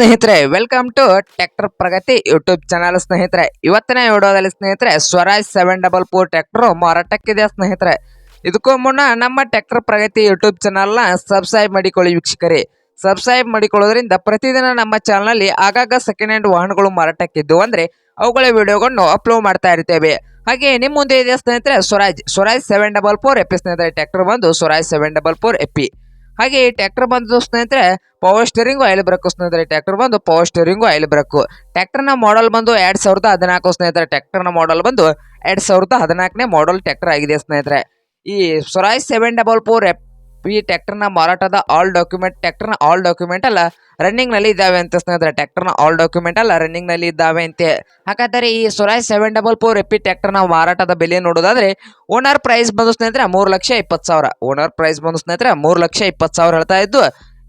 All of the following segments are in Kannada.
ಸ್ನೇಹಿತರೆ welcome to tractor Pragati YouTube channel ಸ್ನೇಹಿತರೆ. ಇವತ್ತಿನ ವಿಡಿಯೋದಲ್ಲಿ ಸ್ನೇಹಿತರೆ Swaraj seven double four tractor ಮಾರಾಟಕ್ಕಿದೆ ಸ್ನೇಹಿತರೆ. ಇದಕ್ಕೂ ಮುನ್ನ ನಮ್ಮ ಟ್ರ್ಯಾಕ್ಟರ್ ಪ್ರಗತಿ ಯೂಟ್ಯೂಬ್ ಚಾನಲ್ನ ಸಬ್ಸ್ಕ್ರೈಬ್ ಮಾಡಿಕೊಳ್ಳಿ ವೀಕ್ಷಕರೇ. ಸಬ್ಸ್ಕ್ರೈಬ್ ಮಾಡಿಕೊಳ್ಳೋದ್ರಿಂದ ಪ್ರತಿದಿನ ನಮ್ಮ ಚಾನಲ್ನಲ್ಲಿ ಆಗಾಗ ಸೆಕೆಂಡ್ ಹ್ಯಾಂಡ್ ವಾಹನಗಳು ಮಾರಾಟಕ್ಕಿದ್ದು ಅಂದ್ರೆ ಅವುಗಳ ವಿಡಿಯೋಗಳನ್ನು ಅಪ್ಲೋಡ್ ಮಾಡ್ತಾ ಇರ್ತೇವೆ. ಹಾಗೆ ನಿಮ್ಮ ಮುಂದೆ ಇದೆ ಸ್ನೇಹಿತರೆ Swaraj Swaraj seven double four AP ಸ್ನೇಹಿತರೆ. ಟ್ರ್ಯಾಕ್ಟರ್ ಬಂದು Swaraj seven double four AP. ಹಾಗೆ ಈ ಟ್ರ್ಯಾಕ್ಟರ್ ಬಂದು ಸ್ನೇಹಿತರೆ ಪವರ್ ಸ್ಟೇರಿಂಗು ಆಯಿಲ್ ಬ್ರೇಕು ಸ್ನೇಹಿತರೆ. ಟ್ರ್ಯಾಕ್ಟರ್ ಬಂದು ಪವರ್ ಸ್ಟೇರಿಂಗು ಆಯಿಲ್ ಬ್ರೇಕು ಟ್ರ್ಯಾಕ್ಟರ್ನ ಮಾಡಲ್ ಬಂದು ಎರಡು ಸಾವಿರದ ಹದಿನಾಲ್ಕು ಸ್ನೇಹಿತರೆ. ಟ್ರ್ಯಾಕ್ಟರ್ನ ಮಾಡಲ್ ಬಂದು ಎರಡು ಸಾವಿರದ ಹದಿನಾಲ್ಕನೇ ಮಾಡಲ್ ಟ್ರ್ಯಾಕ್ಟರ್ ಆಗಿದೆ ಸ್ನೇಹಿತರೆ. ಈ Swaraj seven double four F ಈ ಟ್ಯಾಕ್ಟರ್ನ ಮಾರಾಟದ ಆಲ್ ಡಾಕ್ಯುಮೆಂಟ್ ಟ್ಯಾಕ್ಟರ್ನ ಆಲ್ ಡಾಕ್ಯುಮೆಂಟ್ ಅಲ್ಲ ರನ್ನಿಂಗ್ನಲ್ಲಿ ಇದ್ದಾವೆ ಅಂತ ಸ್ನೇಹಿತರೆ. ಟ್ಯಾಕ್ಟರ್ನ ಆಲ್ ಡಾಕ್ಯುಮೆಂಟ್ ಅಲ್ಲ ರನ್ನಿಂಗ್ನಲ್ಲಿ ಇದ್ದಾವೆ ಅಂತೆ. ಹಾಗಾದರೆ ಈ Swaraj seven double four AP ಟ್ಯಾಕ್ಟರ್ನ ಮಾರಾಟದ ಬೆಲೆ ನೋಡೋದಾದ್ರೆ ಓನರ್ ಪ್ರೈಸ್ ಬಂದು ಸ್ನೇಹಿತರೆ ಮೂರು ಲಕ್ಷ ಇಪ್ಪತ್ತು ಸಾವಿರ. ಓನರ್ ಪ್ರೈಸ್ ಬಂದು ಸ್ನೇಹಿತರೆ ಮೂರು ಲಕ್ಷ ಇಪ್ಪತ್ತು ಸಾವಿರ ಹೇಳ್ತಾ ಇದ್ದು,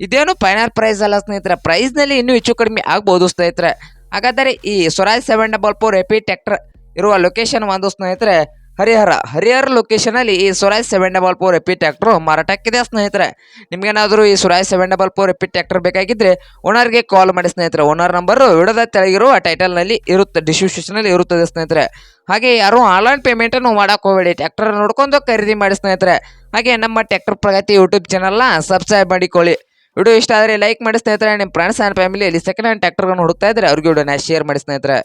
ಇದೇನು ಫೈನಲ್ ಪ್ರೈಸ್ ಅಲ್ಲ ಸ್ನೇಹಿತರೆ. ಪ್ರೈಸ್ನಲ್ಲಿ ಇನ್ನೂ ಹೆಚ್ಚು ಕಡಿಮೆ ಆಗ್ಬೋದು ಸ್ನೇಹಿತರೆ. ಹಾಗಾದರೆ ಈ Swaraj seven double four FE tractor ಇರುವ ಲೊಕೇಶನ್ ಒಂದು ಸ್ನೇಹಿತರೆ ಹರಿಹರ ಹರಿಹರ ಲೊಕೇಶನ್ ಅಲ್ಲಿ ಈ Swaraj seven double four FE tractor ಮಾರಾಟಕ್ಕಿದೆ ಸ್ನೇಹಿತರೆ. ನಿಮ್ಗೇನಾದ್ರೂ ಈ Swaraj seven double four FE tractor ಬೇಕಾಗಿದ್ರೆ ಓನರ್ಗೆ ಕಾಲ್ ಮಾಡಿ ಸ್ನೇಹಿತರೆ. ಓನರ್ ನಂಬರ್ ವಿಡದ ತೆಳಗಿರುವ ಟೈಟಲ್ನಲ್ಲಿ ಇರುತ್ತೆ ಡಿಸ್ಕ್ರಿಪ್ಷನ್ ಅಲ್ಲಿ ಇರುತ್ತದೆ ಸ್ನೇಹಿತರೆ. ಹಾಗೆ ಯಾರು ಆನ್ಲೈನ್ ಪೇಮೆಂಟ್ ಅನ್ನು ಮಾಡಕ್ ಹೋಗಬೇಡಿ. ಟ್ಯಾಕ್ಟರ್ ನೋಡ್ಕೊಂಡು ಖರೀದಿ ಮಾಡಿ ಸ್ನೇಹಿತರೆ. ಹಾಗೆ ನಮ್ಮ ಟ್ರಾಕ್ಟರ್ ಪ್ರಗತಿ ಯೂಟ್ಯೂಬ್ ಚಾನಲ್ನ ಸಬ್ಸ್ಕ್ರೈಬ್ ಮಾಡಿಕೊಳ್ಳಿ. ವಿಡಿಯೋ ಇಷ್ಟ ಆದರೆ ಲೈಕ್ ಮಾಡಿ ಸ್ನೇಹಿತರೆ. ನಿಮ್ಮ ಫ್ರೆಂಡ್ಸ್ ಆ್ಯಂಡ್ ಫ್ಯಾಮಿಲಿಯಲ್ಲಿ ಸೆಕೆಂಡ್ ಹ್ಯಾಂಡ್ ಟ್ರಾಕ್ಟರ್ ಹುಡುಕ್ತಾ ಇದ್ದರೆ ಅವ್ರಿಗೆ ವಿಡಿಯೋನ ಶೇರ್ ಮಾಡಿ ಸ್ನೇಹಿತರೆ.